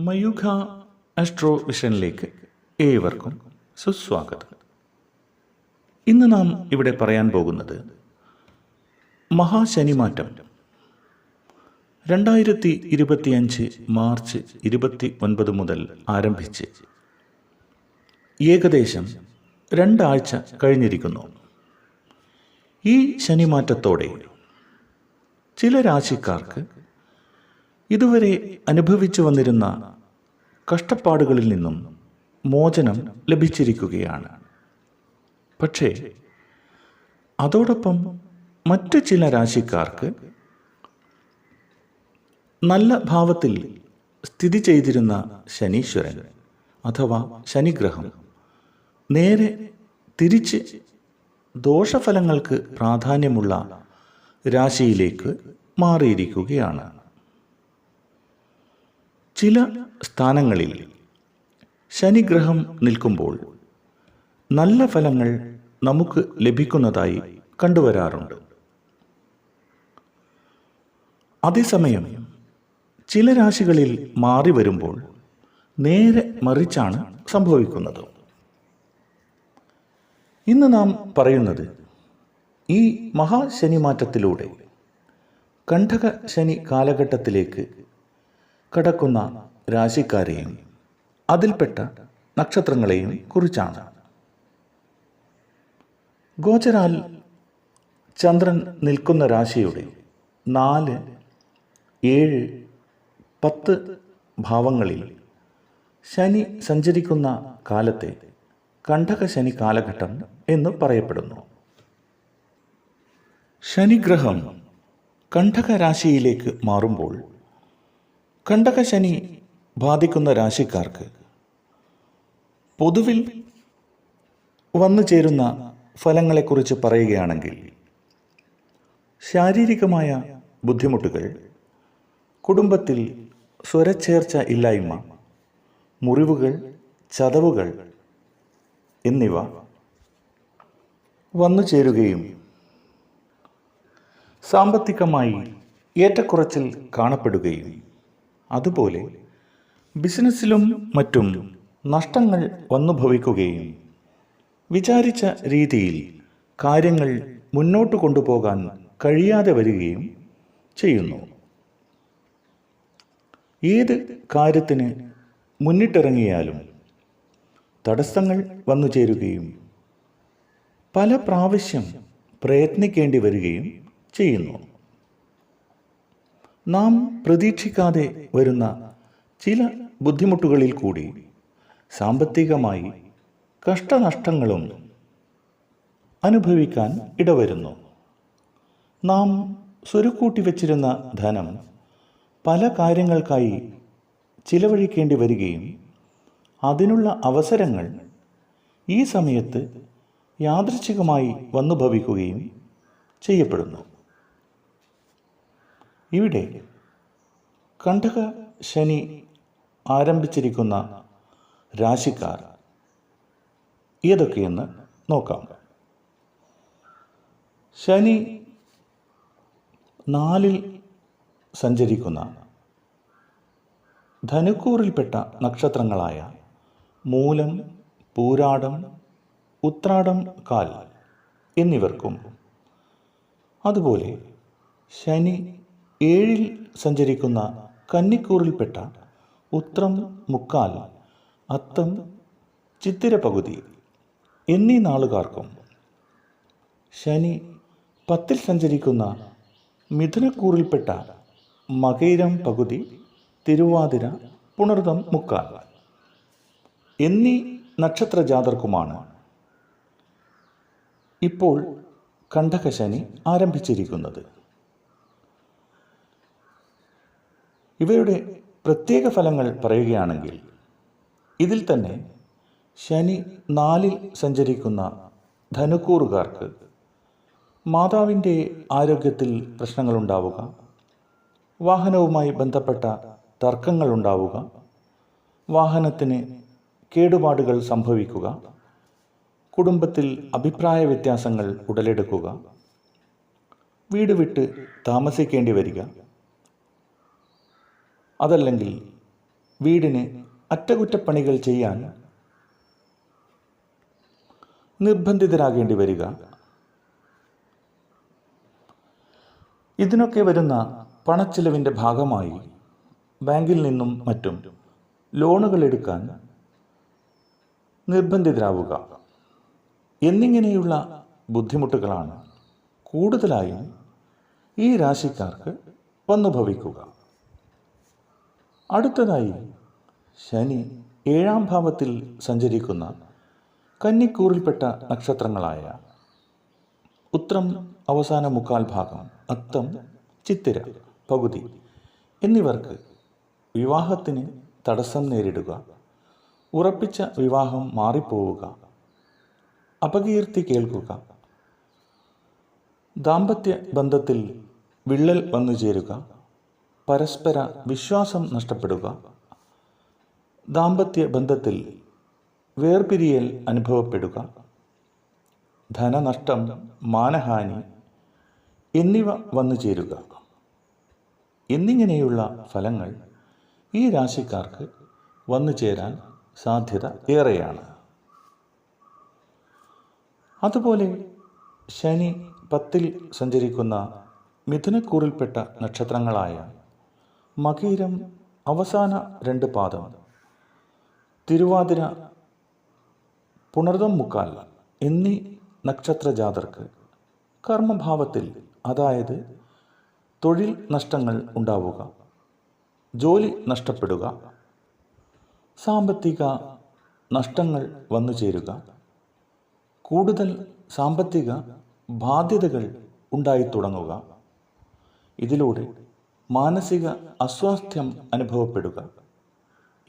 Mayukha astro വിഷനിലേക്ക് ഏവർക്കും സുസ്വാഗതം. ഇന്ന് നാം ഇവിടെ പറയാൻ പോകുന്നത് മഹാശനിമാറ്റം. രണ്ടായിരത്തി ഇരുപത്തിയഞ്ച് മാർച്ച് ഇരുപത്തി ഒൻപത് മുതൽ ആരംഭിച്ച് ഏകദേശം രണ്ടാഴ്ച കഴിഞ്ഞിരിക്കുന്നു. ഈ ശനിമാറ്റത്തോടെ ചില രാശിക്കാർക്ക് ഇതുവരെ അനുഭവിച്ചു വന്നിരുന്ന കഷ്ടപ്പാടുകളിൽ നിന്നും മോചനം ലഭിച്ചിരിക്കുകയാണ്. പക്ഷേ അതോടൊപ്പം മറ്റു ചില രാശിക്കാർക്ക് നല്ല ഭാവത്തിൽ സ്ഥിതി ചെയ്തിരുന്ന ശനീശ്വരൻ അഥവാ ശനിഗ്രഹം നേരെ തിരിച്ച് ദോഷഫലങ്ങൾക്ക് പ്രാധാന്യമുള്ള രാശിയിലേക്ക് മാറിയിരിക്കുകയാണ്. ചില സ്ഥാനങ്ങളിൽ ശനിഗ്രഹം നിൽക്കുമ്പോൾ നല്ല ഫലങ്ങൾ നമുക്ക് ലഭിക്കുന്നതായി കണ്ടുവരാറുണ്ട്. അതേസമയം ചില രാശികളിൽ മാറി വരുമ്പോൾ നേരെ മറിച്ചാണ് സംഭവിക്കുന്നത്. ഇന്ന് നാം പറയുന്നത് ഈ മഹാശനിമാറ്റത്തിലൂടെ കണ്ഠക ശനി കാലഘട്ടത്തിലേക്ക് കടക്കുന്ന രാശിക്കാരെയും അതിൽപ്പെട്ട നക്ഷത്രങ്ങളെയും കുറിച്ചാണ്. ഗോചരാൽ ചന്ദ്രൻ നിൽക്കുന്ന രാശിയുടെ നാല് ഏഴ് പത്ത് ഭാവങ്ങളിൽ ശനി സഞ്ചരിക്കുന്ന കാലത്തെ കണ്ടക ശനി കാലഘട്ടം എന്ന് പറയപ്പെടുന്നു. ശനിഗ്രഹം കണ്ടക രാശിയിലേക്ക് മാറുമ്പോൾ കണ്ടക ശനി ബാധിക്കുന്ന രാശിക്കാർക്ക് പൊതുവിൽ വന്നു ചേരുന്ന ഫലങ്ങളെക്കുറിച്ച് പറയുകയാണെങ്കിൽ ശാരീരികമായ ബുദ്ധിമുട്ടുകൾ കുടുംബത്തിൽ സ്വരച്ചേർച്ച ഇല്ലായ്മ മുറിവുകൾ ചതവുകൾ എന്നിവ വന്നു ചേരുകയും സാമ്പത്തികമായി ഏറ്റക്കുറച്ചിൽ കാണപ്പെടുകയും അതുപോലെ ബിസിനസ്സിലും മറ്റും നഷ്ടങ്ങൾ വന്നുഭവിക്കുകയും വിചാരിച്ച രീതിയിൽ കാര്യങ്ങൾ മുന്നോട്ട് കൊണ്ടുപോകാൻ കഴിയാതെ വരികയും ചെയ്യുന്നു. ഏത് കാര്യത്തിന് മുന്നിട്ടിറങ്ങിയാലും തടസ്സങ്ങൾ വന്നു ചേരുകയും പല പ്രാവശ്യം പ്രയത്നിക്കേണ്ടി വരികയും ചെയ്യുന്നു. നാം പ്രതീക്ഷിക്കാതെ വരുന്ന ചില ബുദ്ധിമുട്ടുകളിൽ കൂടി സാമ്പത്തികമായി കഷ്ടനഷ്ടങ്ങളും അനുഭവിക്കാൻ ഇടവരുന്നു. നാം സ്വരുക്കൂട്ടി വച്ചിരുന്ന ധനം പല കാര്യങ്ങൾക്കായി ചിലവഴിക്കേണ്ടി വരികയും അതിനുള്ള അവസരങ്ങൾ ഈ സമയത്ത് യാദൃച്ഛികമായി വന്നുഭവിക്കുകയും ചെയ്യപ്പെടുന്നു. ഇവിടെ കണ്ടക ശനി ആരംഭിച്ചിരിക്കുന്ന രാശിക്കാർ ഏതൊക്കെയെന്ന് നോക്കാം. ശനി നാലിൽ സഞ്ചരിക്കുന്ന ധനുക്കൂറിൽപ്പെട്ട നക്ഷത്രങ്ങളായ മൂലം പൂരാടം ഉത്രാടം കാൽ എന്നിവർക്കും. അതുപോലെ ശനി ഏഴിൽ സഞ്ചരിക്കുന്ന കന്നിക്കൂറിൽപ്പെട്ട ഉത്രം മുക്കാൽ അത്തം ചിത്തിര പകുതി എന്നീ നാളുകാർക്കും ശനി പത്തിൽ സഞ്ചരിക്കുന്ന മിഥുനക്കൂറിൽപ്പെട്ട മകൈരം പകുതി തിരുവാതിര പുണർതം മുക്കാൽ എന്നീ നക്ഷത്രജാതർക്കുമാണ് ഇപ്പോൾ കണ്ടകശനി ആരംഭിച്ചിരിക്കുന്നത്. ഇവയുടെ പ്രത്യേക ഫലങ്ങൾ പറയുകയാണെങ്കിൽ ഇതിൽ തന്നെ ശനി നാലിൽ സഞ്ചരിക്കുന്ന ധനുക്കൂറുകാർക്ക് മാതാവിന്റെ ആരോഗ്യത്തിൽ പ്രശ്നങ്ങളുണ്ടാവുക വാഹനവുമായി ബന്ധപ്പെട്ട തർക്കങ്ങൾ ഉണ്ടാവുക വാഹനത്തിന് കേടുപാടുകൾ സംഭവിക്കുക കുടുംബത്തിൽ അഭിപ്രായ വ്യത്യാസങ്ങൾ ഉടലെടുക്കുക വീട് വിട്ട് താമസിക്കേണ്ടി വരിക അതല്ലെങ്കിൽ വീടിന് അറ്റകുറ്റപ്പണികൾ ചെയ്യാൻ നിർബന്ധിതരാകേണ്ടി വരിക ഇതിനൊക്കെ വരുന്ന പണച്ചിലവിന്റെ ഭാഗമായി ബാങ്കിൽ നിന്നും മറ്റും ലോണുകൾ എടുക്കാൻ നിർബന്ധിതരാവുക. എന്നിങ്ങനെയുള്ള ബുദ്ധിമുട്ടുകളാണ് കൂടുതലായും ഈ രാശിക്കാർക്ക് വന്നുഭവിക്കുക. അടുത്തതായി ശനി ഏഴാം ഭാവത്തിൽ സഞ്ചരിക്കുന്ന കന്നിക്കൂറിൽപ്പെട്ട നക്ഷത്രങ്ങളായ ഉത്രം അവസാന മുക്കാൽ ഭാഗം അത്തം ചിത്തിര പകുതി എന്നിവർക്ക് വിവാഹത്തിന് തടസ്സം നേരിടുക ഉറപ്പിച്ച വിവാഹം മാറിപ്പോവുക അപകീർത്തി കേൾക്കുക ദാമ്പത്യ ബന്ധത്തിൽ വിള്ളൽ വന്നു ചേരുക പരസ്പര വിശ്വാസം നഷ്ടപ്പെടുക. ദാമ്പത്യ ബന്ധത്തിൽ വേർപിരിയൽ അനുഭവപ്പെടുക. ധനനഷ്ടം മാനഹാനി എന്നിവ വന്നു ചേരുക. എന്നിങ്ങനെയുള്ള ഫലങ്ങൾ ഈ രാശിക്കാർക്ക് വന്നു ചേരാൻ സാധ്യത ഏറെയാണ്. അതുപോലെ ശനി പത്തിൽ സഞ്ചരിക്കുന്ന മിഥുനക്കൂറിൽപ്പെട്ട നക്ഷത്രങ്ങളായ മകീരം അവസാന രണ്ട് പാദം. തിരുവാതിര പുണർദം മുക്കാൽ എന്നീ നക്ഷത്ര ജാതർക്ക് കർമ്മഭാവത്തിൽ അതായത് തൊഴിൽ നഷ്ടങ്ങൾ ഉണ്ടാവുക ജോലി നഷ്ടപ്പെടുക സാമ്പത്തിക നഷ്ടങ്ങൾ വന്നു ചേരുക കൂടുതൽ സാമ്പത്തിക ബാധ്യതകൾ ഉണ്ടായി തുടങ്ങുക. ഇതിലൂടെ മാനസിക അസ്വാസ്ഥ്യം അനുഭവപ്പെടുക.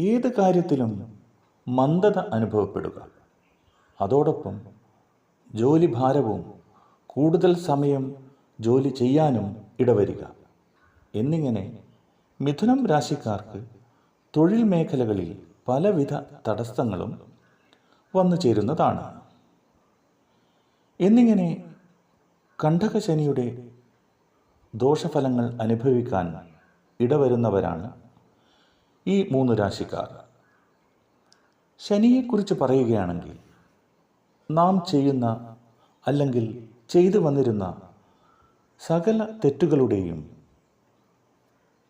ഏത് കാര്യത്തിലും മന്ദത അനുഭവപ്പെടുക. അതോടൊപ്പം ജോലി ഭാരവും കൂടുതൽ സമയം ജോലി ചെയ്യാനും ഇടവരിക. എന്നിങ്ങനെ മിഥുനം രാശിക്കാർക്ക് തൊഴിൽ മേഖലകളിൽ പലവിധ തടസ്സങ്ങളും വന്നു ചേരുന്നതാണ്. എന്നിങ്ങനെ കണ്ടകശനിയുടെ ദോഷഫലങ്ങൾ അനുഭവിക്കാൻ ഇടവരുന്നവരാണ് ഈ മൂന്ന് രാശിക്കാർ. ശനിയെക്കുറിച്ച് പറയുകയാണെങ്കിൽ നാം ചെയ്യുന്ന അല്ലെങ്കിൽ ചെയ്തു വന്നിരുന്ന സകല തെറ്റുകളുടെയും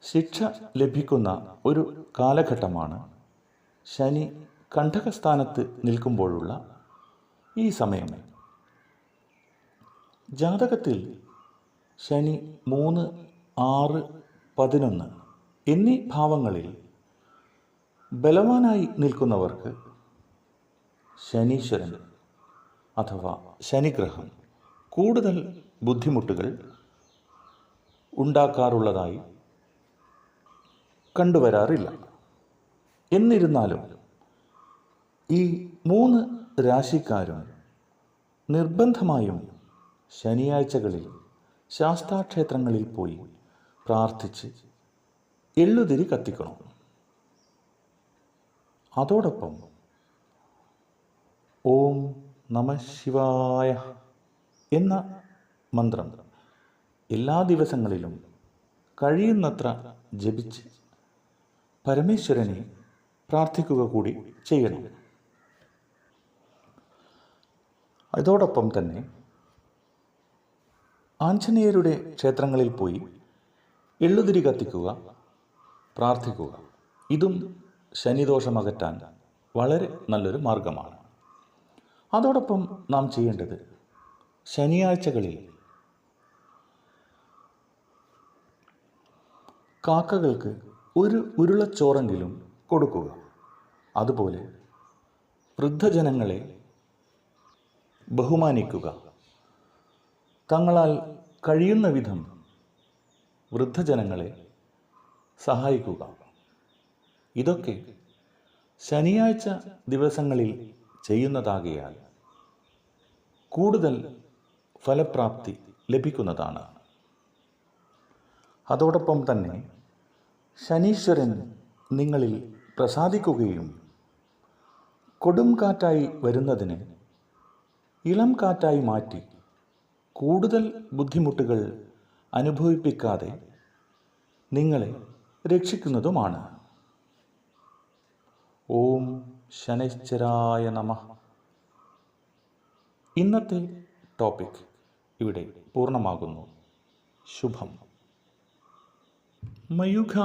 ശിക്ഷ ലഭിക്കുന്ന ഒരു കാലഘട്ടമാണ് ശനി കണ്ടകസ്ഥാനത്ത് നിൽക്കുമ്പോഴുള്ള ഈ സമയം ജാതകത്തിൽ ശനി മൂന്ന് ആറ് പതിനൊന്ന് എന്നീ ഭാവങ്ങളിൽ ബലവാനായി നിൽക്കുന്നവർക്ക് ശനീശ്വരൻ അഥവാ ശനിഗ്രഹം കൂടുതൽ ബുദ്ധിമുട്ടുകൾ ഉണ്ടാക്കാറുള്ളതായി കണ്ടുവരാറില്ല. എന്നിരുന്നാലും ഈ മൂന്ന് രാശിക്കാരും നിർബന്ധമായും ശനിയാഴ്ചകളിൽ ശാസ്താക്ഷേത്രങ്ങളിൽ പോയി പ്രാർത്ഥിച്ച് എള്ളുതിരി കത്തിക്കണം. അതോടൊപ്പം ഓം നമ ശിവായ എന്ന മന്ത്രം എല്ലാ ദിവസങ്ങളിലും കഴിയുന്നത്ര ജപിച്ച് പരമേശ്വരനെ പ്രാർത്ഥിക്കുക കൂടി ചെയ്യണം. അതോടൊപ്പം തന്നെ ആഞ്ജനേയരുടെ ക്ഷേത്രങ്ങളിൽ പോയി എള്ളുതിരി കത്തിക്കുക പ്രാർത്ഥിക്കുക. ഇതും ശനിദോഷം അകറ്റാൻ വളരെ നല്ലൊരു മാർഗമാണ്. അതോടൊപ്പം നാം ചെയ്യേണ്ടത് ശനിയാഴ്ചകളിൽ കാക്കകൾക്ക് ഒരു ഉരുളച്ചോറെങ്കിലും കൊടുക്കുക. അതുപോലെ വൃദ്ധജനങ്ങളെ ബഹുമാനിക്കുക. തങ്ങളാൽ കഴിയുന്ന വിധം വൃദ്ധജനങ്ങളെ സഹായിക്കുക. ഇതൊക്കെ ശനിയാഴ്ച ദിവസങ്ങളിൽ ചെയ്യുന്നതാകിയാൽ കൂടുതൽ ഫലപ്രാപ്തി ലഭിക്കുന്നതാണ്. അതോടൊപ്പം തന്നെ ശനീശ്വരൻ നിങ്ങളിൽ പ്രസാദിക്കുകയും കൊടും കാറ്റായി വരുന്നതിന് ഇളം കാറ്റായി മാറ്റി കൂടുതൽ ബുദ്ധിമുട്ടുകൾ അനുഭവിപ്പിക്കാതെ നിങ്ങളെ രക്ഷിക്കുന്നതുമാണ്. ഓം ശനൈശ്ചരായ നമ. ഇന്നത്തെ ടോപ്പിക് ഇവിടെ പൂർണമാകുന്നു. ശുഭം. മയുഖ